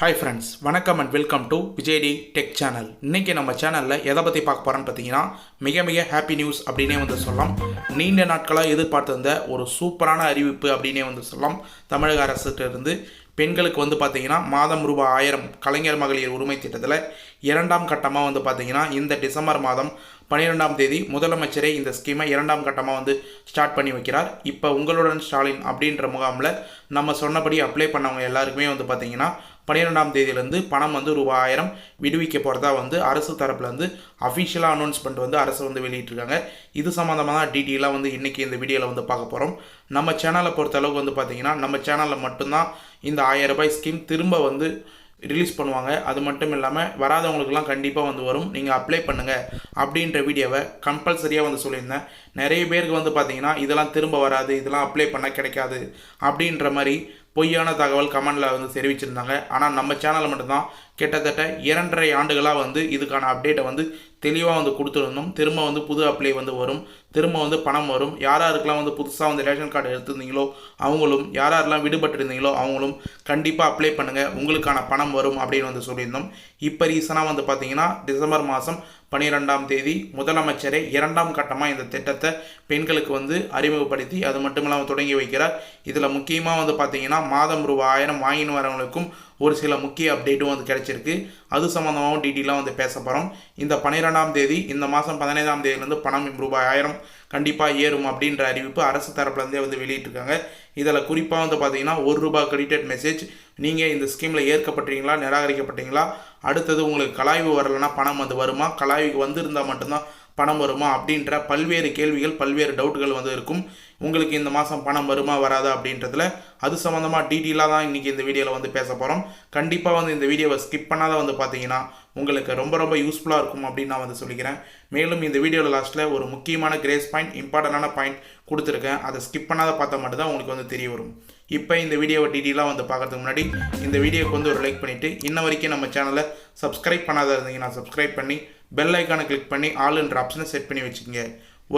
Hi friends வணக்கம் and welcome to VijayD tech channel இன்றைக்கி நம்ம சேனலில் எதை பற்றி பார்க்க போகிறோன்னு பார்த்தீங்கன்னா மிக மிக ஹாப்பி நியூஸ் அப்படின்னே வந்து சொல்லலாம். நீண்ட நாட்களாக எதிர்பார்த்திருந்த ஒரு சூப்பரான அறிவிப்பு அப்படின்னே வந்து சொல்லலாம். தமிழக அரசுகிட்ட இருந்து பெண்களுக்கு வந்து பார்த்தீங்கன்னா மாதம் ரூபாய் ஆயிரம் கலைஞர் மகளிர் உரிமை திட்டத்தில் இரண்டாம் கட்டமாக வந்து பார்த்தீங்கன்னா இந்த டிசம்பர் மாதம் பன்னிரெண்டாம் தேதி முதலமைச்சரே இந்த ஸ்கீமை இரண்டாம் கட்டமாக வந்து ஸ்டார்ட் பண்ணி வைக்கிறார். இப்போ உங்களுடன் ஸ்டாலின் அப்படின்ற முகாமில் நம்ம சொன்னபடி அப்ளை பண்ணவங்க எல்லாருக்குமே வந்து பார்த்திங்கன்னா பன்னிரெண்டாம் தேதியிலேருந்து பணம் வந்து ரூபாய் ஆயிரம் விடுவிக்க போகிறதா வந்து அரசு தரப்புலேருந்து அஃபிஷியலாக அனௌன்ஸ்மெண்ட் வந்து அரசு வந்து வெளியிட்டிருக்காங்க. இது சம்மந்தமாக தான் டீட்டெயிலாக வந்து இன்றைக்கி இந்த வீடியோவில் வந்து பார்க்க போகிறோம் நம்ம சேனலை பொறுத்தளவுக்கு வந்து பார்த்திங்கன்னா நம்ம சேனலில் மட்டும்தான் இந்த ஆயிரம் ரூபாய் ஸ்கீம் திரும்ப வந்து ரிலீஸ் பண்ணுவாங்க. அது மட்டும் இல்லாமல் வராதவங்களுக்குலாம் கண்டிப்பாக வந்து வரும். நீங்கள் அப்ளை பண்ணுங்கள் அப்படின்ற வீடியோவை கம்பல்சரியாக வந்து சொல்லியிருந்தேன். நிறைய பேருக்கு வந்து பார்த்தீங்கன்னா இதெல்லாம் திரும்ப வராது. இதெல்லாம் அப்ளை பண்ண கிடைக்காது. அப்படின்ற மாதிரி பொய்யான தகவல் கமெண்டில் வந்து தெரிவிச்சிருந்தாங்க. ஆனால் நம்ம சேனலில் மட்டும்தான் கிட்டத்தட்ட இரண்டரை ஆண்டுகளாக வந்து இதுக்கான அப்டேட்டை வந்து தெளிவாக வந்து கொடுத்துருந்தோம். திரும்ப வந்து புது அப்ளை வந்து வரும். திரும்ப வந்து பணம் வரும். யார் யாருக்கெல்லாம் வந்து புதுசாக வந்து ரேஷன் கார்டு எடுத்திருந்தீங்களோ அவங்களும் யார் யாரெல்லாம் விடுபட்டிருந்தீங்களோ அவங்களும் கண்டிப்பாக அப்ளை பண்ணுங்கள் உங்களுக்கான பணம் வரும் அப்படின்னு வந்து சொல்லியிருந்தோம். இப்போ ரீசனாக வந்து பார்த்தீங்கன்னா டிசம்பர் மாதம் பனிரெண்டாம் தேதி முதலமைச்சரே இரண்டாம் கட்டமாக இந்த திட்டத்தை பெண்களுக்கு வந்து அறிமுகப்படுத்தி அது மட்டும் இல்லாமல் தொடங்கி வைக்கிறார். இதில் முக்கியமாக வந்து பார்த்தீங்கன்னா மாதம் ரூபாய் ஆயிரம் வாங்கின்னு வரவங்களுக்கும் ஒரு சில முக்கிய அப்டேட்டும் வந்து கிடைச்சிருக்கு. அது சம்மந்தமாகவும் டீட்டெயிலாக வந்து பேச போகிறோம் இந்த பன்னிரெண்டாம் தேதி இந்த மாதம் பதினைந்தாம் தேதியிலேருந்து பணம் ரூபாய் ஆயிரம் கண்டிப்பாக ஏறும் அப்படின்ற அறிவிப்பு அரசு தரப்புலேருந்தே வந்து வெளியிட்டிருக்காங்க. இதில் குறிப்பாக வந்து பார்த்தீங்கன்னா ஒரு ரூபாய் கிரெடிட் மெசேஜ் நீங்கள் இந்த ஸ்கீமில் ஏற்கப்பட்டீங்களா நிராகரிக்கப்பட்டீங்களா? அடுத்தது உங்களுக்கு கலாய்வு வரலைன்னா பணம் வந்து வருமா? கலாய்வுக்கு வந்திருந்தால் மட்டும்தான் பணம் வருமா? அப்படின்ற பல்வேறு கேள்விகள் பல்வேறு டவுட்டுகள் வந்து இருக்கும். உங்களுக்கு இந்த மாதம் பணம் வருமா வராதா அப்படின்றதுல அது சம்மந்தமாக டீட்டெயிலாக தான் இன்றைக்கி இந்த வீடியோவில் வந்து பேச போகிறோம் கண்டிப்பாக வந்து இந்த வீடியோவை ஸ்கிப் பண்ணாத வந்து பார்த்தீங்கன்னா உங்களுக்கு ரொம்ப ரொம்ப யூஸ்ஃபுல்லாக இருக்கும் அப்படின்னு நான் வந்து சொல்லிக்கிறேன். மேலும் இந்த வீடியோவில் லாஸ்ட்டில் ஒரு முக்கியமான கிரேஸ் பாயிண்ட் இம்பார்ட்டண்டான பாயிண்ட் கொடுத்துருக்கேன். அதை ஸ்கிப் பண்ணாத பார்த்தா மட்டும்தான் உங்களுக்கு வந்து தெரிய வரும். இப்போ இந்த வீடியோவை டீட்டெயிலாக வந்து பார்க்கறதுக்கு முன்னாடி இந்த வீடியோக்கு வந்து ஒரு லைக் பண்ணிவிட்டு இன்ன வரைக்கும் நம்ம சேனலை சப்ஸ்கிரைப் பண்ணாத இருந்தீங்கன்னா சப்ஸ்கிரைப் பண்ணி பெல் ஐக்கானை கிளிக் பண்ணி ஆளுன்ற ஆப்ஷனை செட் பண்ணி வச்சுக்கோங்க.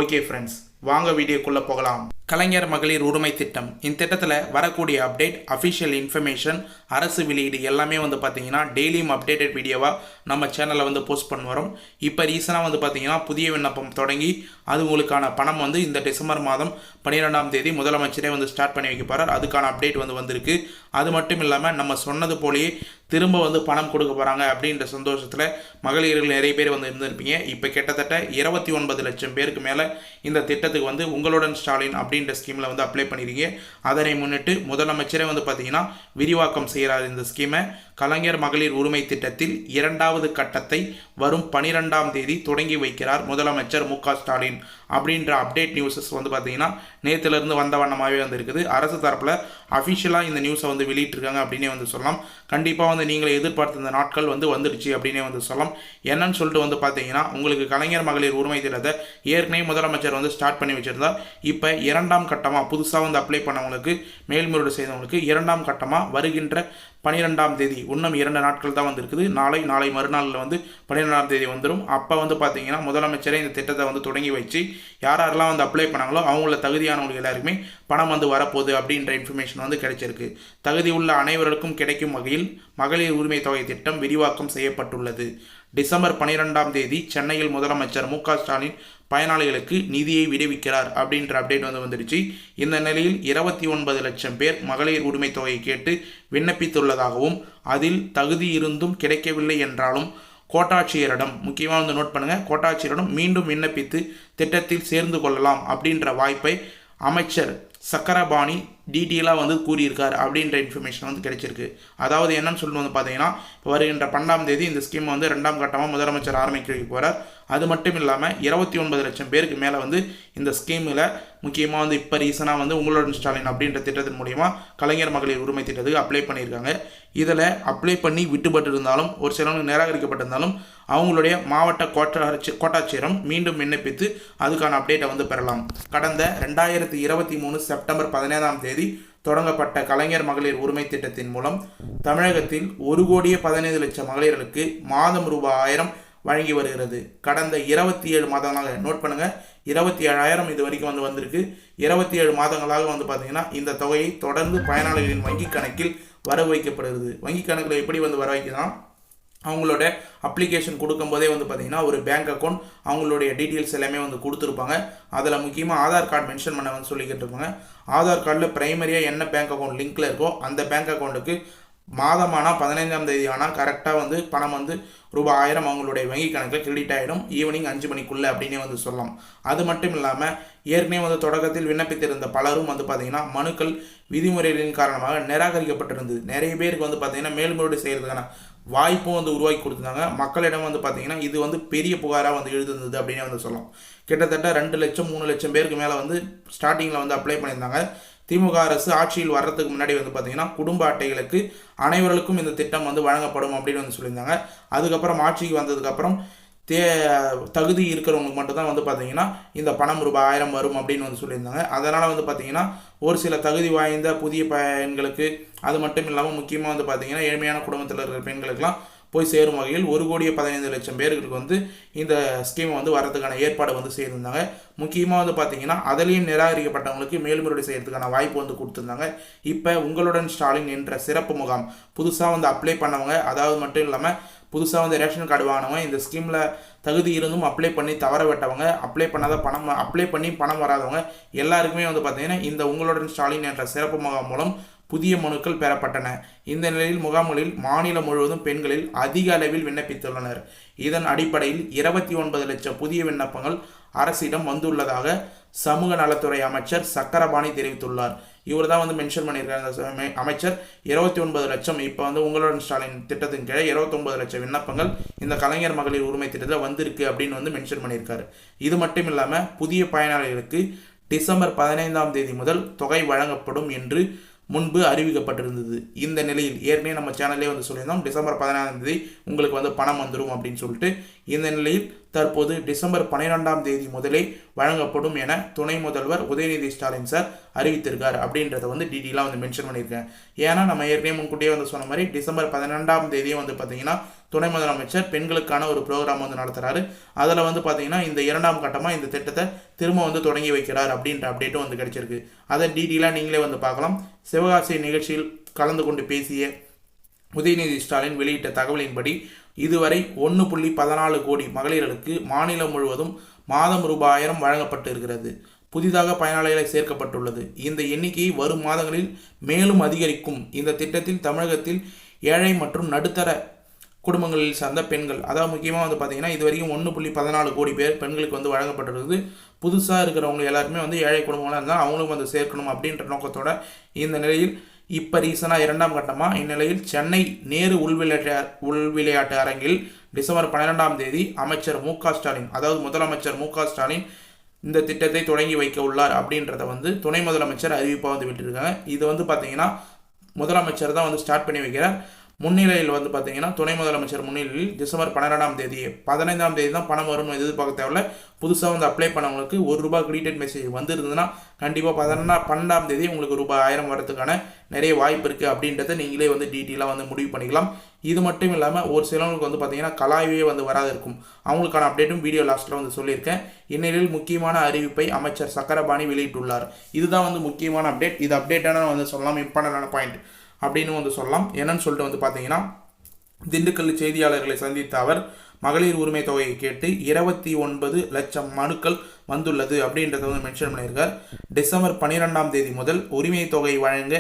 ஓகே ஃப்ரெண்ட்ஸ் வாங்க வீடியோக்குள்ளே போகலாம். கலைஞர் மகளிர் உரிமை திட்டம். இந்த திட்டத்தில் வரக்கூடிய அப்டேட் அஃபிஷியல் இன்ஃபர்மேஷன் அரசு வெளியீடு எல்லாமே வந்து பார்த்தீங்கன்னா டெய்லியும் அப்டேட்டட் வீடியோவாக நம்ம சேனலில் வந்து போஸ்ட் பண்ண வரோம். இப்போ ரீசனாக வந்து பார்த்தீங்கன்னா புதிய விண்ணப்பம் தொடங்கி அது உங்களுக்கான பணம் வந்து இந்த டிசம்பர் மாதம் பன்னிரெண்டாம் தேதி முதலமைச்சரே வந்து ஸ்டார்ட் பண்ணி வைக்க போகிறார் அதுக்கான அப்டேட் வந்து வந்திருக்கு. அது மட்டும் இல்லாமல் நம்ம சொன்னது போலேயே திரும்ப வந்து பணம் கொடுக்க போகிறாங்க அப்படின்ற சந்தோஷத்தில் மகளிர்கள் நிறைய பேர் வந்து இருந்திருப்பீங்க. இப்போ கிட்டத்தட்ட இருபத்தி ஒன்பது லட்சம் பேருக்கு மேலே இந்த திட்டத்துக்கு வந்து உங்களுடன் ஸ்டாலின் அப்படின்ற ஸ்கீமில் வந்து அப்ளை பண்ணியிருக்கீங்க அதனை முன்னிட்டு முதலமைச்சரே வந்து பார்த்தீங்கன்னா விரிவாக்கம் செய்கிறார் இந்த ஸ்கீமை கலைஞர் மகளிர் உரிமை திட்டத்தில் இரண்டாவது கட்டத்தை வரும் பனிரெண்டாம் தேதி தொடங்கி வைக்கிறார் முதலமைச்சர் மு ஸ்டாலின். அப்படின்ற அப்டேட் நியூஸஸ் வந்து பார்த்தீங்கன்னா நேற்றுலேருந்து வந்த வண்ணமாகவே வந்து இருக்குது. அரசு தரப்பில் அஃபிஷியலாக இந்த நியூஸை வந்து வெளியிட்டிருக்காங்க அப்படின்னே வந்து சொல்லலாம். கண்டிப்பாக வந்து நீங்களே எதிர்பார்த்த இந்த நாட்கள் வந்து வந்துடுச்சு அப்படின்னே வந்து சொல்லலாம். என்னன்னு சொல்லிட்டு வந்து பார்த்தீங்கன்னா உங்களுக்கு கலைஞர் மகளிர் உரிமை திட்டத்தை ஏற்கனவே முதலமைச்சர் வந்து ஸ்டார்ட் பண்ணி வச்சிருந்தா இப்போ இரண்டாம் கட்டமாக புதுசாக வந்து அப்ளை பண்ணவங்களுக்கு மேல்முறையீடு செய்தவங்களுக்கு இரண்டாம் கட்டமாக வருகின்ற பனிரெண்டாம் தேதி இன்னும் இரண்டு நாட்கள் தான் வந்திருக்குது. நாளை நாளை மறுநாளில் வந்து பன்னிரெண்டாம் தேதி வந்துடும் அப்போ வந்து பார்த்தீங்கன்னா முதலமைச்சரே இந்த திட்டத்தை வந்து தொடங்கி வச்சு யார் யாரெல்லாம் வந்து அப்ளை பண்ணாங்களோ அவங்கள தகுதியானவங்க எல்லாருக்குமே பணம் வந்து வரப்போகுது அப்படின்ற இன்ஃபர்மேஷன் வந்து கிடைச்சிருக்கு. தகுதி உள்ள அனைவருக்கும் கிடைக்கும் வகையில் மகளிர் உரிமை தொகை திட்டம் விரிவாக்கம் செய்யப்பட்டுள்ளது. டிசம்பர் பனிரெண்டாம் தேதி சென்னையில் முதலமைச்சர் மு ஸ்டாலின் பயனாளிகளுக்கு நிதியை விடுவிக்கிறார் அப்படின்ற அப்டேட் வந்து வந்துடுச்சு. இந்த நிலையில் இருபத்தி ஒன்பது லட்சம் பேர் மகளிர் உரிமை தொகையை கேட்டு விண்ணப்பித்துள்ளதாகவும் அதில் தகுதி இருந்தும் கிடைக்கவில்லை என்றாலும் கோட்டாட்சியரிடம் முக்கியமாக வந்து நோட் பண்ணுங்கள் கோட்டாட்சியரிடம் மீண்டும் விண்ணப்பித்து திட்டத்தில் சேர்ந்து கொள்ளலாம் அப்படின்ற வாய்ப்பை அமைச்சர் சக்கரபாணி டீட்டெயிலாக வந்து கூறியிருக்கார் அப்படின்ற இன்ஃபர்மேஷன் வந்து கிடைச்சிருக்கு. அதாவது என்னன்னு சொல்லி வந்து பார்த்தீங்கன்னா இப்போ வருகின்ற பன்னெண்டாம் தேதி இந்த ஸ்கீம் வந்து ரெண்டாம் கட்டமாக முதலமைச்சர் ஆரம்பிக்க போகிறார் அது மட்டும் இல்லாமல் இருபத்தி ஒன்பது லட்சம் பேருக்கு மேலே வந்து இந்த ஸ்கீமில் முக்கியமாக வந்து இப்போ ரீசனாக வந்து உங்களோட ஸ்டாலின் அப்படின்ற திட்டத்தின் மூலிமா கலைஞர் மகளிர் உரிமை திட்டத்துக்கு அப்ளை பண்ணியிருக்காங்க. இதில் அப்ளை பண்ணி விட்டுப்பட்டு இருந்தாலும் ஒரு சிலவங்க நிராகரிக்கப்பட்டிருந்தாலும் அவங்களுடைய மாவட்ட கோட்டாட்சி கோட்டாட்சியரம் மீண்டும் விண்ணப்பித்து அதுக்கான அப்டேட்டை வந்து பெறலாம். கடந்த ரெண்டாயிரத்தி இருபத்தி மூணு செப்டம்பர் பதினேழாம் தேதி தொடங்கப்பட்ட கலைஞர் மகளிர் உரிமை திட்டத்தின் மூலம் தமிழகத்தில் ஒரு கோடியே பதினைந்து லட்சம் மகளிர்களுக்கு மாதம் ரூபாய் ஆயிரம் வழங்கி வருகிறது. கடந்த இருபத்தி ஏழு மாதங்களாக நோட் பண்ணுங்கள் இருபத்தி ஏழாயிரம் இது வரைக்கும் வந்து வந்திருக்கு. இருபத்தி ஏழு மாதங்களாக வந்து பார்த்தீங்கன்னா இந்த தொகையை தொடர்ந்து பயனாளிகளின் வங்கி கணக்கில் வர வைக்கப்படுகிறது. வங்கி கணக்கில் எப்படி வந்து வர வைக்கலாம்? அவங்களோட அப்ளிகேஷன் கொடுக்கும்போதே வந்து பார்த்திங்கன்னா ஒரு பேங்க் அக்கௌண்ட் அவங்களுடைய டீட்டெயில்ஸ் எல்லாமே வந்து கொடுத்துருப்பாங்க. அதில் முக்கியமாக ஆதார் கார்டு மென்ஷன் பண்ண வந்து சொல்லிக்கிட்டு இருப்பாங்க. ஆதார் கார்டில் ப்ரைமரியாக என்ன பேங்க் அக்கௌண்ட் லிங்க்கில் இருக்கோ அந்த பேங்க் அக்கௌண்ட்டுக்கு மாதமானால் பதினைஞ்சாம் தேதி ஆனால் கரெக்டாக வந்து பணம் வந்து ரூபாய் ஆயிரம் அவங்களுடைய வங்கி கணக்கில் கிரெடிட் ஆகிடும் ஈவினிங் அஞ்சு மணிக்குள்ளே அப்படின்னே வந்து சொல்லலாம். அது மட்டும் இல்லாமல் ஏற்கனவே வந்து தொடக்கத்தில் விண்ணப்பித்திருந்த பலரும் வந்து பார்த்திங்கன்னா மனுக்கள் விதிமுறைகளின் காரணமாக நிராகரிக்கப்பட்டிருந்தது. நிறைய பேருக்கு வந்து பார்த்திங்கன்னா மேல்முறையீடு செய்கிறதுக்கான வாய்ப்பும் வந்து உருவாக்கி கொடுத்துருந்தாங்க. மக்களிடம் வந்து பார்த்திங்கன்னா இது வந்து பெரிய புகாராக வந்து எழுதுந்தது அப்படின்னு வந்து சொல்லலாம். கிட்டத்தட்ட ரெண்டு லட்சம் மூணு லட்சம் பேருக்கு மேலே வந்து ஸ்டார்டிங்கில் வந்து அப்ளை பண்ணியிருந்தாங்க. திமுக அரசு ஆட்சியில் வர்றதுக்கு முன்னாடி வந்து பார்த்திங்கன்னா குடும்ப அட்டைகளுக்கு அனைவருக்கும் இந்த திட்டம் வந்து வழங்கப்படும் அப்படின்னு வந்து சொல்லியிருந்தாங்க. அதுக்கப்புறம் ஆட்சிக்கு வந்ததுக்கப்புறம் தே தகுதி இருக்கிறவங்களுக்கு மட்டும்தான் வந்து பார்த்தீங்கன்னா இந்த பணம் ரூபாய் ஆயிரம் வரும் அப்படின்னு வந்து சொல்லியிருந்தாங்க. அதனால் வந்து பார்த்தீங்கன்னா ஒரு சில தகுதி வாய்ந்த புதிய பெண்களுக்கு அது மட்டும் இல்லாமல் முக்கியமாக வந்து பார்த்தீங்கன்னா ஏழ்மையான குடும்பத்தில் இருக்கிற பெண்களுக்கெல்லாம் போய் சேரும் வகையில் ஒரு கோடியே பதினைந்து லட்சம் பேர்களுக்கு வந்து இந்த ஸ்கீமை வந்து வரதுக்கான ஏற்பாடு வந்து செய்திருந்தாங்க. முக்கியமாக வந்து பார்த்தீங்கன்னா அதிலையும் நிராகரிக்கப்பட்டவங்களுக்கு மேல்முறையீடு செய்யறதுக்கான வாய்ப்பு வந்து கொடுத்துருந்தாங்க. இப்போ உங்களுடன் ஸ்டாலின் என்ற சிறப்பு முகாம் புதுசாக வந்து அப்ளை பண்ணவங்க அதாவது மட்டும் இல்லாமல் புதுசாக வந்து ரேஷன் கார்டு வாங்கினவங்க இந்த ஸ்கீமில் தகுதி இருந்தும் அப்ளை பண்ணி தவற விட்டவங்க அப்ளை பண்ணாத பணம் அப்ளை பண்ணி பணம் வராதவங்க எல்லாருக்குமே வந்து பார்த்தீங்கன்னா இந்த உங்களுடன் ஸ்டாலின் என்ற சிறப்பு முகாம் மூலம் புதிய மனுக்கள் பெறப்பட்டன. இந்த நிலையில் முகாம்களில் மாநிலம் முழுவதும் பெண்களில் அதிக அளவில் விண்ணப்பித்துள்ளனர். இதன் அடிப்படையில் இருபத்தி ஒன்பது லட்சம் புதிய விண்ணப்பங்கள் அரசிடம் வந்துள்ளதாக சமூக நலத்துறை அமைச்சர் சக்கரபாணி தெரிவித்துள்ளார். இவர் தான் வந்து மென்ஷன் பண்ணியிருக்காங்க அமைச்சர் இருபத்தி ஒன்பது லட்சம் இப்போ வந்து உங்களுடன் ஸ்டாலின் திட்டத்தின் கீழே இருபத்தொன்பது லட்சம் விண்ணப்பங்கள் இந்த கலைஞர் மகளிர் உரிமை திட்டத்தில் வந்திருக்கு அப்படின்னு வந்து மென்ஷன் பண்ணியிருக்காரு. இது மட்டும் இல்லாமல் புதிய பயனாளிகளுக்கு டிசம்பர் பதினைந்தாம் தேதி முதல் தொகை வழங்கப்படும் என்று முன்பு அறிவிக்கப்பட்டிருந்தது. இந்த நிலையில் ஏற்கனவே நம்ம சேனல்லே வந்து சொல்லியிருந்தோம். டிசம்பர் பதினாறாம் தேதி உங்களுக்கு வந்து பணம் வந்துடும் அப்படின்னு சொல்லிட்டு இந்த நிலையில் தற்போது டிசம்பர் பன்னிரெண்டாம் தேதி முதலே வழங்கப்படும் என துணை முதல்வர் உதயநிதி ஸ்டாலின் சார் அறிவித்திருக்கார் அப்படின்றத வந்து டீட்டெயிலாக வந்து மென்ஷன் பண்ணியிருக்கேன் ஏன்னா நம்ம ஏற்கனவே முன்கூட்டியே வந்து சொன்ன மாதிரி டிசம்பர் பதினெண்டாம் தேதியும் வந்து பார்த்தீங்கன்னா துணை முதலமைச்சர் பெண்களுக்கான ஒரு ப்ரோக்ராம் வந்து நடத்துகிறாரு அதில் வந்து பார்த்தீங்கன்னா இந்த இரண்டாம் கட்டமாக இந்த திட்டத்தை திரும்ப வந்து தொடங்கி வைக்கிறார் அப்படின்ற அப்டேட்டும் வந்து கிடைச்சிருக்கு. அதை டீட்டெயிலாக நீங்களே வந்து பார்க்கலாம். சிவகாசி நிகழ்ச்சியில் கலந்து கொண்டு பேசிய உதயநிதி ஸ்டாலின் வெளியிட்ட தகவலின்படி இதுவரை ஒன்று புள்ளி பதினாலு கோடி மகளிர்களுக்கு மாநிலம் முழுவதும் மாதம் ரூபாயிரம் வழங்கப்பட்டு இருக்கிறது புதிதாக பயனாளிகளை சேர்க்கப்பட்டுள்ளது. இந்த எண்ணிக்கையை வரும் மாதங்களில் மேலும் அதிகரிக்கும். இந்த திட்டத்தில் தமிழகத்தில் ஏழை மற்றும் நடுத்தர குடும்பங்களில் சார்ந்த பெண்கள் அதாவது முக்கியமாக வந்து பார்த்திங்கன்னா இது வரைக்கும் ஒன்று புள்ளி பதினாலு கோடி பேர் பெண்களுக்கு வந்து வழங்கப்பட்டிருக்குது. புதுசாக இருக்கிறவங்க எல்லாருமே வந்து ஏழை குடும்பங்களாக இருந்தால் அவங்களும் வந்து சேர்க்கணும் அப்படின்ற நோக்கத்தோட இந்த நிலையில் இப்போ ரீசனாக இரண்டாம் கட்டமாக இந்நிலையில் சென்னை நேரு உள்விளையாட்டு உள்விளையாட்டு அரங்கில் டிசம்பர் பன்னிரெண்டாம் தேதி அமைச்சர் மு ஸ்டாலின் அதாவது முதலமைச்சர் மு ஸ்டாலின் இந்த திட்டத்தை தொடங்கி வைக்க உள்ளார் அப்படின்றத வந்து துணை முதலமைச்சர் அறிவிப்பாக வந்து விட்டுருக்காங்க. இது வந்து பார்த்தீங்கன்னா முதலமைச்சர் தான் வந்து ஸ்டார்ட் பண்ணி வைக்கிறார். முன்னிலையில் வந்து பார்த்தீங்கன்னா துணை முதலமைச்சர் முன்னிலையில் டிசம்பர் பன்னிரெண்டாம் தேதி பதினைந்தாம் தேதி தான் பணம் வரும்னு எதிர்பார்க்க தேவையில்ல. புதுசாக வந்து அப்ளை பண்ணவங்களுக்கு ஒரு ரூபாய் கிரெடிட் மெசேஜ் வந்துருந்ததுன்னா கண்டிப்பாக பதினொன்னா பன்னெண்டாம் தேதி உங்களுக்கு ரூபாய் ஆயிரம் வரதுக்கான நிறைய வாய்ப்பு இருக்குது அப்படின்றத நீங்களே வந்து டீட்டெயிலாக வந்து முடிவு பண்ணிக்கலாம். இது மட்டும் இல்லாமல் ஒரு சிலவங்களுக்கு வந்து பார்த்தீங்கன்னா கலாய்வே வந்து வராது இருக்கும். அவங்களுக்கான அப்டேட்டும் வீடியோ லாஸ்ட்டில் வந்து சொல்லியிருக்கேன். இந்நிலையில் முக்கியமான அறிவிப்பை அமைச்சர் சக்கரபாணி வெளியிட்டுள்ளார். இதுதான் வந்து முக்கியமான அப்டேட் இது அப்டேட்டான வந்து சொல்லலாம். இம்பார்ட்டண்டான பாயிண்ட் அப்படின்னு வந்து சொல்லலாம். என்னன்னு சொல்லிட்டு வந்து பார்த்தீங்கன்னா திண்டுக்கல் செய்தியாளர்களை சந்தித்த அவர் மகளிர் உரிமை தொகையை கேட்டு இருபத்தி ஒன்பது லட்சம் மனுக்கள் வந்துள்ளது அப்படின்றத வந்து மென்ஷன் பண்ணியிருக்கார். டிசம்பர் பன்னிரெண்டாம் தேதி முதல் உரிமை தொகை வழங்க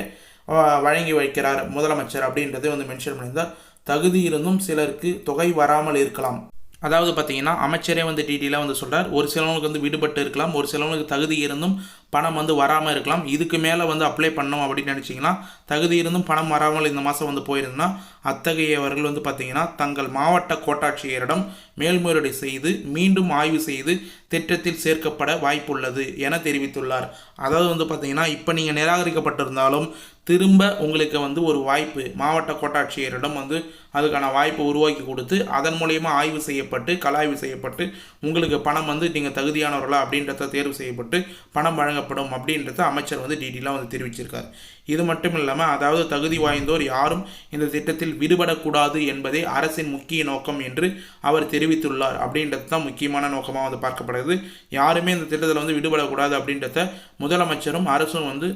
வழங்கி வைக்கிறார் முதலமைச்சர் அப்படின்றத வந்து மென்ஷன் பண்ணியிருந்தார். தகுதி இருந்தும் சிலருக்கு தொகை வராமல் இருக்கலாம். அதாவது பார்த்தீங்கன்னா அமைச்சரே வந்து டீட்டெயிலாக வந்து சொல்கிறார் ஒரு சிலவங்களுக்கு வந்து விடுபட்டு இருக்கலாம் ஒரு சிலவங்களுக்கு தகுதி இருந்தும் பணம் வந்து வராமல் இருக்கலாம் இதுக்கு மேலே வந்து அப்ளை பண்ணோம் அப்படின்னு நினச்சிங்கன்னா தகுதி இருந்தும் பணம் வராமல் இந்த மாதம் வந்து போயிருந்தோம்னா அத்தகையவர்கள் வந்து பார்த்திங்கன்னா தங்கள் மாவட்ட கோட்டாட்சியரிடம் மேல்முறையீடு செய்து மீண்டும் ஆய்வு செய்து திட்டத்தில் சேர்க்கப்பட வாய்ப்புள்ளது என தெரிவித்துள்ளார். அதாவது வந்து பார்த்திங்கன்னா இப்போ நீங்கள் நிராகரிக்கப்பட்டிருந்தாலும் திரும்ப உங்களுக்கு வந்து ஒரு வாய்ப்பு மாவட்ட கோட்டாட்சியரிடம் வந்து அதுக்கான வாய்ப்பை உருவாக்கி கொடுத்து அதன் மூலயமா ஆய்வு செய்யப்பட்டு கலாய்வு செய்யப்பட்டு உங்களுக்கு பணம் வந்து நீங்கள் தகுதியானவர்களா அப்படின்றத தேர்வு செய்யப்பட்டு பணம் வழங்கப்படும் அப்படின்றத அமைச்சர் வந்து டீட்டெயிலாக வந்து தெரிவிச்சிருக்கார். இது மட்டும் இல்லாமல் அதாவது தகுதி வாய்ந்தோர் யாரும் இந்த திட்டத்தில் விடுபடக்கூடாது என்பதே அரசின் முக்கிய நோக்கம் என்று அவர் தெரிவித்துள்ளார். அப்படின்றது தான் முக்கியமான நோக்கமாக வந்து பார்க்கப்படுது யாருமே இந்த திட்டத்தில் வந்து விடுபடக்கூடாது அப்படின்றத முதலமைச்சரும் அரசும் வந்து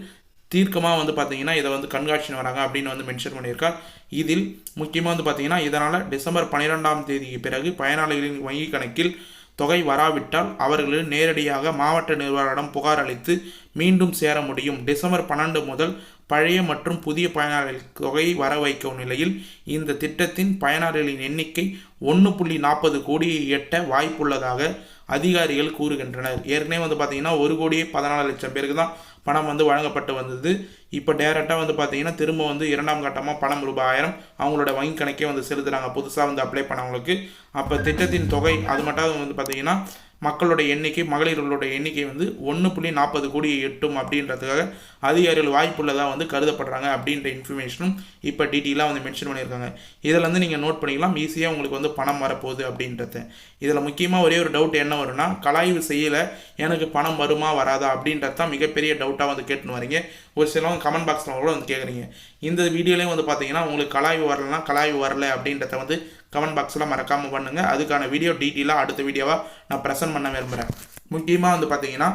தீர்க்கமாக வந்து பார்த்தீங்கன்னா இதை வந்து கண்காட்சின்னு வராங்க அப்படின்னு வந்து மென்ஷன் பண்ணியிருக்கார் இதில் முக்கியமாக வந்து பார்த்தீங்கன்னா இதனால் டிசம்பர் பன்னிரெண்டாம் தேதிக்கு பிறகு பயனாளிகளின் வங்கி கணக்கில் தொகை வராவிட்டால் அவர்கள் நேரடியாக மாவட்ட நிர்வாகிடம் புகார் அளித்து மீண்டும் சேர முடியும். டிசம்பர் பன்னெண்டு முதல் பழைய மற்றும் புதிய பயனாளிகள் தொகை வர வைக்கும் நிலையில் இந்த திட்டத்தின் பயனாளிகளின் எண்ணிக்கை ஒன்று புள்ளி நாற்பது கோடியை எட்ட வாய்ப்புள்ளதாக அதிகாரிகள் கூறுகின்றனர். ஏற்கனவே வந்து பார்த்தீங்கன்னா ஒரு கோடியே பதினாலு லட்சம் பேருக்கு தான் பணம் வந்து வழங்கப்பட்டு வந்தது. இப்போ டேரெக்டாக வந்து பார்த்தீங்கன்னா திரும்ப வந்து இரண்டாம் கட்டமாக பணம் ரூபாய் ஆயிரம் அவங்களோட வங்கி கணக்கே வந்து செலுத்துகிறாங்க புதுசாக வந்து அப்ளை பண்ணவங்களுக்கு. அப்போ திட்டத்தின் தொகை அது மட்டும் வந்து பார்த்தீங்கன்னா மக்களோட எண்ணிக்கை மகளிர்களோட எண்ணிக்கை வந்து ஒன்று புள்ளி நாற்பது கோடியை எட்டும் அப்படின்றதுக்காக அதிகாரிகள் வாய்ப்புள்ளதாக வந்து கருதப்படுறாங்க அப்படின்ற இன்ஃபர்மேஷனும் இப்போ டீட்டெயிலாக வந்து மென்ஷன் பண்ணியிருக்காங்க. இதில் வந்து நீங்கள் நோட் பண்ணிக்கலாம். ஈஸியாக உங்களுக்கு வந்து பணம் வரப்போகுது அப்படின்றத. இதில் முக்கியமாக ஒரே ஒரு டவுட் என்ன வரும்னா கலாய்வு செய்யலை எனக்கு பணம் வருமா வராதா அப்படின்றது தான் மிகப்பெரிய டவுட்டாக வந்து கேட்டுன்னு வரீங்க. ஒரு சிலவங்க கமெண்ட் பாக்ஸில் கூட வந்து கேட்குறீங்க இந்த வீடியோலேயும் வந்து பார்த்தீங்கன்னா உங்களுக்கு கலாய்வு வரலனா கலாய்வு வரல அப்படின்றத வந்து கமெண்ட் பாக்ஸில் மறக்காமல் பண்ணுங்கள் அதுக்கான வீடியோ டீட்டெயிலாக அடுத்த வீடியோவாக நான் ப்ரெசென்ட் பண்ண விரும்புகிறேன் முக்கியமாக வந்து பார்த்தீங்கன்னா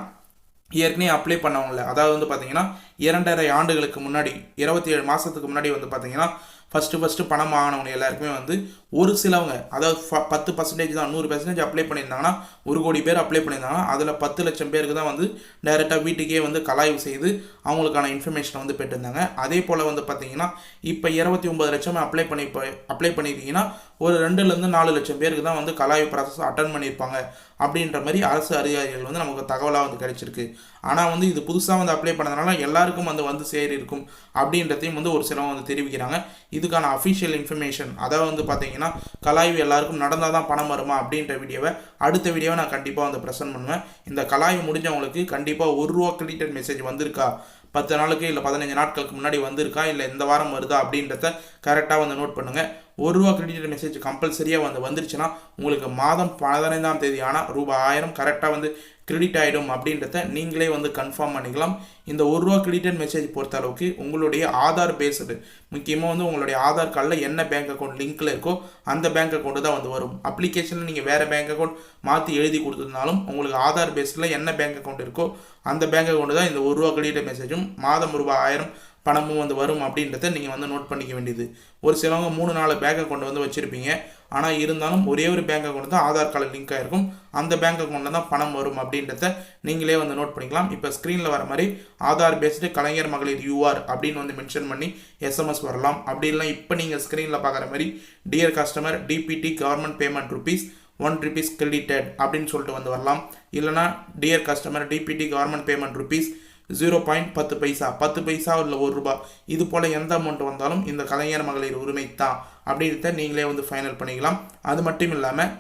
ஏற்கனவே அப்ளை பண்ணவங்கள அதாவது வந்து பார்த்தீங்கன்னா இரண்டரை ஆண்டுகளுக்கு முன்னாடி இருபத்தி ஏழு மாதத்துக்கு முன்னாடி வந்து பார்த்தீங்கன்னா ஃபஸ்ட்டு ஃபஸ்ட்டு பணம் ஆனவங்க எல்லாருக்குமே வந்து ஒரு சிலவங்க அதாவது பத்து பர்சன்டேஜ் தான் நூறு பர்சன்டேஜ் அப்ளை பண்ணியிருந்தாங்கன்னா ஒரு கோடி பேர் அப்ளை பண்ணியிருந்தாங்கன்னா அதில் பத்து லட்சம் பேருக்கு தான் வந்து டைரெக்டாக வீட்டுக்கே வந்து கலாய்வு செய்து அவங்களுக்கான இன்ஃபர்மேஷனை வந்து பெற்றிருந்தாங்க. அதே போல் வந்து பார்த்தீங்கன்னா இப்போ இருபத்தி ஒம்பது லட்சம் அப்ளை பண்ணி அப்ளை பண்ணியிருக்கீங்கன்னா ஒரு ரெண்டுலேருந்து நாலு லட்சம் பேருக்கு தான் வந்து கலாய்வு ப்ராசஸ் அட்டன் பண்ணியிருப்பாங்க. அப்படின்ற மாதிரி அரசு அதிகாரிகள் வந்து நமக்கு தகவலாக வந்து கிடைச்சிருக்கு. ஆனால் வந்து இது புதுசாக வந்து அப்ளை பண்ணதுனால எல்லாருக்கும் வந்து வந்து சேரி இருக்கும் அப்படின்றதையும் வந்து ஒரு சிலவங்க வந்து தெரிவிக்கிறாங்க. இதுக்கான அஃபிஷியல் இன்ஃபர்மேஷன் அதாவது வந்து பார்த்தீங்கன்னா கலாய்வு எல்லாருக்கும் நடந்தால் தான் பணம் வருமா அப்படின்ற வீடியோவை அடுத்த வீடியோவை நான் கண்டிப்பாக வந்து ப்ரெசென்ட் பண்ணுவேன். இந்த கலாய்வு முடிஞ்சவங்களுக்கு கண்டிப்பாக ஒரு ரூபா கிரெடிட்டட் மெசேஜ் வந்திருக்கா பத்து நாளுக்கு இல்லை பதினஞ்சு நாட்களுக்கு முன்னாடி வந்திருக்கா? இல்லை இந்த வாரம் வருதா? அப்படின்றத கரெக்டாக வந்து நோட் பண்ணுங்கள் ஒரு ரூபா கிரெடிட் மெசேஜ் கம்பல்சரியாக வந்து வந்துருச்சுன்னா உங்களுக்கு மாதம் பதினைந்தாம் தேதி ஆனால் ரூபாய் ஆயிரம் கரெக்டாக வந்து கிரெடிட் ஆகிடும் அப்படின்றத நீங்களே வந்து கன்ஃபார்ம் பண்ணிக்கலாம். இந்த ஒரு ரூபா கிரெடிட் மெசேஜ் பொறுத்த அளவுக்கு உங்களுடைய ஆதார் பேஸ்டு முக்கியமாக வந்து உங்களுடைய ஆதார் கார்டில் என்ன பேங்க் அக்கௌண்ட் லிங்க்கில் இருக்கோ அந்த பேங்க் அக்கௌண்ட்டு தான் வந்து வரும். அப்ளிகேஷனில் நீங்கள் வேறு பேங்க் அக்கௌண்ட் மாற்றி எழுதி கொடுத்துருந்தாலும் உங்களுக்கு ஆதார் பேஸில் என்ன பேங்க் அக்கௌண்ட் இருக்கோ அந்த பேங்க் அக்கௌண்ட்டு தான் இந்த ஒரு ரூபா கிரெடிட் மெசேஜும் மாதம் ரூபாய் ஆயிரம் பணமும் வந்து வரும் அப்படின்றத நீங்கள் வந்து நோட் பண்ணிக்க வேண்டியது. ஒரு சிலவங்க மூணு நாலு பேங்க் அக்கௌண்ட் வந்து வச்சுருப்பீங்க. ஆனால் இருந்தாலும் ஒரே ஒரு பேங்க் அக்கௌண்ட் தான் ஆதார் கார்டு லிங்க் ஆகிருக்கும் அந்த பேங்க் அக்கௌண்ட்டில் தான் பணம் வரும் அப்படின்றத நீங்களே வந்து நோட் பண்ணிக்கலாம். இப்போ ஸ்க்ரீனில் வர மாதிரி ஆதார் பேஸ்டு கலைஞர் மகளிர் யூஆர் அப்படின்னு வந்து மென்ஷன் பண்ணி எஸ்எம்எஸ் வரலாம். அப்படி இல்லை இப்போ நீங்கள் ஸ்க்ரீனில் பார்க்குற மாதிரி dear customer DBT government payment rupees one rupees credited அப்படின்னு சொல்லிட்டு வந்து வரலாம். இல்லைனா dear customer DBT government payment rupees zero point பத்து பைசா. பத்து பைசா இல்லை ஒரு ரூபா. இது போல் எந்த அமௌண்ட் வந்தாலும் இந்த கலைஞர் மகளிர் உரிமை தான் அப்படின்றத நீங்களே வந்து ஃபைனல் பண்ணிக்கலாம். அது மட்டும் இல்லாமல்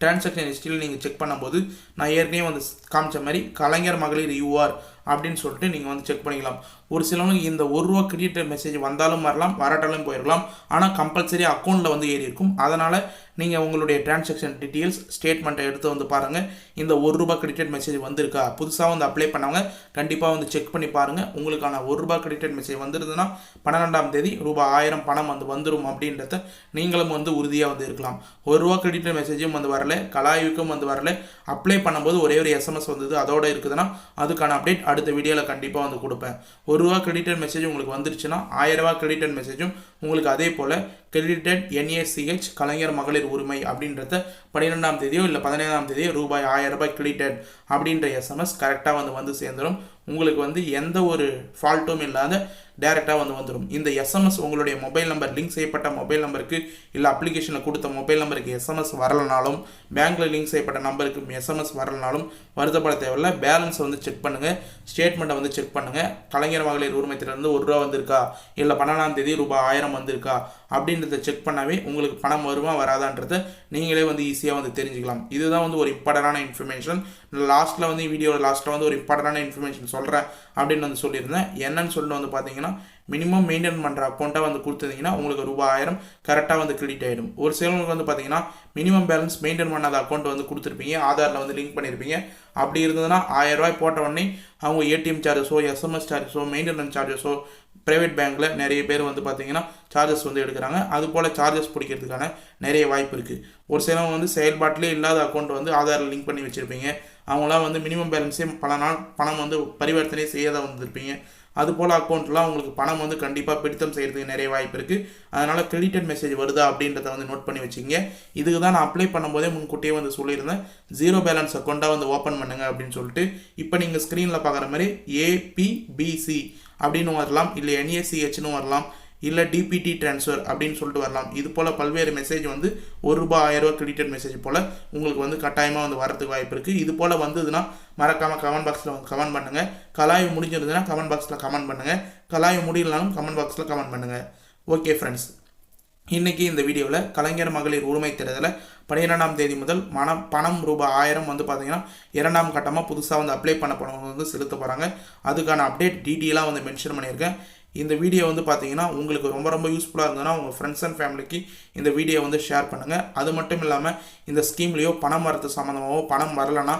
டிரான்சாக்ஷன் ஹிஸ்ட்ரியில் நீங்கள் செக் பண்ணும்போது நான் ஏற்கனவே வந்து காமிச்ச மாதிரி கலைஞர் மகளிர் யூஆர் அப்படின்னு சொல்லிட்டு நீங்கள் வந்து செக் பண்ணிக்கலாம். ஒரு சிலவங்களுக்கு இந்த ஒரு ரூபா கிரெடிட் மெசேஜ் வந்தாலும் வரலாம் வராட்டாலும் போயிருக்கலாம். ஆனால் கம்பல்சரி அக்கௌண்ட்டில் வந்து ஏறி இருக்கும். அதனால் நீங்கள் உங்களுடைய டிரான்சாக்ஷன் டீட்டெயில்ஸ் ஸ்டேட்மெண்ட்டை எடுத்து வந்து பாருங்கள் இந்த ஒரு ரூபா கிரெடிட் மெசேஜ் வந்திருக்கா? புதுசாக வந்து அப்ளை பண்ணவங்க கண்டிப்பாக வந்து செக் பண்ணி பாருங்கள் உங்களுக்கான ஒரு ரூபா கிரெடிட் மெசேஜ் வந்துருதுன்னா பன்னிரெண்டாம் தேதி ரூபாய் ஆயிரம் பணம் வந்து வந்துடும் அப்படின்றத நீங்களும் வந்து உறுதியாக வந்து இருக்கலாம். ஒரு ரூபா கிரெடிட் மெசேஜும் வந்து வரல கலாய்வுக்கும் வந்து வரல. அப்ளை பண்ணும்போது ஒரே ஒரு எஸ்எம்எஸ் வந்தது அதோட இருக்குதுன்னா அதுக்கான அப்டேட் அடுத்த வீடியோவில் கண்டிப்பாக வந்து கொடுப்பேன். ஒரு ஒரு ரூபா கிரெடிட்டட் மெசேஜ் உங்களுக்கு வந்துருச்சுன்னா ஆயிரம் ரூபா கிரெடிட்டட் மெசேஜும் உங்களுக்கு அதே போல் கிரெடிட்டட் என்ஏசிஹெச் கலைஞர் மகளிர் உரிமை அப்படின்றத பன்னிரெண்டாம் தேதியோ இல்லை பதினேழாம் தேதியோ ரூபாய் ஆயிரம் ரூபாய் கிரெடிட்டட் அப்படின்ற எஸ்எம்எஸ் கரெக்டாக வந்து வந்து சேர்ந்துடும் உங்களுக்கு வந்து எந்த ஒரு ஃபால்ட்டும் இல்லாத டேரெக்டாக வந்து வந்துடும் இந்த எஸ்எம்எஸ் உங்களுடைய மொபைல் நம்பர் லிங்க் செய்யப்பட்ட மொபைல் நம்பருக்கு இல்லை அப்ளிகேஷனில் கொடுத்த மொபைல் நம்பருக்கு எஸ்எம்எஸ் வரலனாலும் பேங்க்கில் லிங்க் செய்யப்பட்ட நம்பருக்கு எஸ்எம்எஸ் வரலனாலும் வருத்தப்பட தேவையில்ல. பேலன்ஸ் வந்து செக் பண்ணுங்கள் ஸ்டேட்மெண்ட்டை வந்து செக் பண்ணுங்கள் கலைஞர் மகளிர் உரிமத்திலிருந்து ஒரு ரூபா வந்திருக்கா? இல்லை பன்னெண்டாம் தேதி ரூபாய் ஆயிரம் வந்திருக்கா? அப்படின்றத செக் பண்ணாவே உங்களுக்கு பணம் வருமா வராதான்றதை நீங்களே வந்து ஈஸியாக வந்து தெரிஞ்சுக்கலாம். இதுதான் வந்து ஒரு இம்பார்ட்டண்டான இன்ஃபர்மேஷன் லாஸ்ட்டில் வந்து வீடியோவில் லாஸ்ட்டில் வந்து ஒரு இம்பார்ட்டண்டான இன்ஃபர்மேஷன் சொல்கிறேன் அப்படின்னு வந்து சொல்லியிருந்தேன். என்னன்னு சொல்லிட்டு வந்து பார்த்தீங்கன்னா மினிமம் மெயின்டைன் பண்ணுற அக்கௌண்ட்டாக வந்து கொடுத்துருந்தீங்கன்னா உங்களுக்கு ரூபாய் ஆயிரம் கரெக்டாக வந்து கிரெடிட் ஆகிடும் ஒரு சிலவங்களுக்கு வந்து பார்த்தீங்கன்னா மினிமம் பேலன்ஸ் மெயின்டைன் பண்ணாத அக்கௌண்ட் வந்து கொடுத்துருப்பீங்க ஆதாரில் வந்து லிங்க் பண்ணியிருப்பீங்க அப்படி இருந்ததுன்னா ஆயிரம் ரூபாய் போட்ட உடனே அவங்க ஏடிஎம் சார்ஜஸோ எஸ்எம்எஸ் சார்ஜஸோ மெயின்டெனன்ஸ் சார்ஜஸோ ப்ரைவேட் பேங்க்கில் நிறைய பேர் வந்து பார்த்தீங்கன்னா சார்ஜஸ் வந்து எடுக்கிறாங்க. அது போல் சார்ஜஸ் பிடிக்கிறதுக்கான நிறைய வாய்ப்பு இருக்குது ஒரு சிலவங்க வந்து செயல்பாட்டிலே இல்லாத அக்கௌண்ட் வந்து ஆதாரில் லிங்க் பண்ணி வச்சுருப்பீங்க. அவங்களாம் வந்து மினிமம் பேலன்ஸே பல நாள் பணம் வந்து பரிவர்த்தனை செய்யாத வந்திருப்பீங்க. அது போல் அக்கௌண்ட்லாம் உங்களுக்கு பணம் வந்து கண்டிப்பாக பிடித்தம் செய்கிறதுக்கு நிறைய வாய்ப்பு இருக்குது அதனால் கிரெடிட்டட் மெசேஜ் வருதா அப்படின்றத வந்து நோட் பண்ணி வச்சுங்க இதுக்கு தான் நான் அப்ளை பண்ணும்போதே முன்கூட்டியே வந்து சொல்லியிருந்தேன். ஜீரோ பேலன்ஸ் அக்கௌண்ட்டாக வந்து ஓப்பன் பண்ணுங்க அப்படின்னு சொல்லிட்டு. இப்போ நீங்கள் ஸ்க்ரீனில் பார்க்குற மாதிரி ஏபிபிசி அப்படின்னு வரலாம். இல்லை என்ஏசிஹெச்னு வரலாம். இல்லை டிபிடி ட்ரான்ஸ்ஃபர் அப்படின்னு சொல்லிட்டு வரலாம். இது போல் பல்வேறு மெசேஜ் வந்து ஒரு ரூபாய் ஆயிரம் ரூபாய் கிரெடிட்டட் மெசேஜ் போல் உங்களுக்கு வந்து கட்டாயமாக வந்து வரதுக்கு வாய்ப்பு இருக்குது இது போல் வந்ததுன்னா மறக்காமல் கமெண்ட் பாக்ஸில் வந்து கமெண்ட் பண்ணுங்கள் கலாய்வு முடிஞ்சிருந்ததுன்னா கமெண்ட் பாக்ஸில் கமெண்ட் பண்ணுங்கள் கலாய்வு முடியலனாலும் கமெண்ட் பாக்ஸில் கமெண்ட் பண்ணுங்கள் ஓகே ஃப்ரெண்ட்ஸ் இன்றைக்கி இந்த வீடியோவில் கலைஞர் மகளிர் உரிமை தேர்தலில் பன்னிரெண்டாம் தேதி முதல் மனம் பணம் ரூபாய் ஆயிரம் வந்து பார்த்தீங்கன்னா இரண்டாம் கட்டமாக புதுசாக வந்து அப்ளை பண்ண போனவங்க வந்து செலுத்த போகிறாங்க அதுக்கான அப்டேட் டீட்டெயிலாக வந்து மென்ஷன் பண்ணியிருக்கேன். இந்த வீடியோ வந்து பார்த்தீங்கன்னா உங்களுக்கு ரொம்ப ரொம்ப யூஸ்ஃபுல்லாக இருந்ததுன்னா உங்கள் ஃப்ரெண்ட்ஸ் அண்ட் ஃபேமிலிக்கு இந்த வீடியோ வந்து ஷேர் பண்ணுங்கள் அது மட்டும் இல்லாமல் இந்த ஸ்கீம்லேயோ பணம் வரது சம்மந்தமாகவோ பணம் வரலன்னா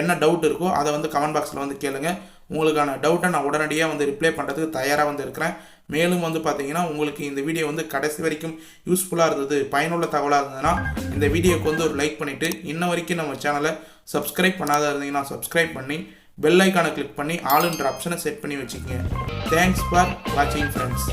என்ன டவுட் இருக்கோ அதை வந்து கமெண்ட் பாக்ஸில் வந்து கேளுங்கள் உங்களுக்கான டவுட்டை நான் உடனடியாக வந்து ரிப்ளை பண்ணுறதுக்கு தயாராக வந்து இருக்கிறேன். மேலும் வந்து பார்த்தீங்கன்னா உங்களுக்கு இந்த வீடியோ வந்து கடைசி வரைக்கும் யூஸ்ஃபுல்லாக இருந்தது பயனுள்ள தகவலாக இருந்ததுன்னா இந்த வீடியோக்கு வந்து ஒரு லைக் பண்ணிவிட்டு இன்ன வரைக்கும் நம்ம சேனலை சப்ஸ்கிரைப் பண்ணாத இருந்தீங்கன்னா சப்ஸ்கிரைப் பண்ணி பெல் ஐக்கானை கிளிக் பண்ணி ஆளுன்ற ஆப்ஷனை செட் பண்ணி வச்சுக்கோங்க. தேங்க்ஸ் ஃபார் வாட்சிங் ஃப்ரெண்ட்ஸ்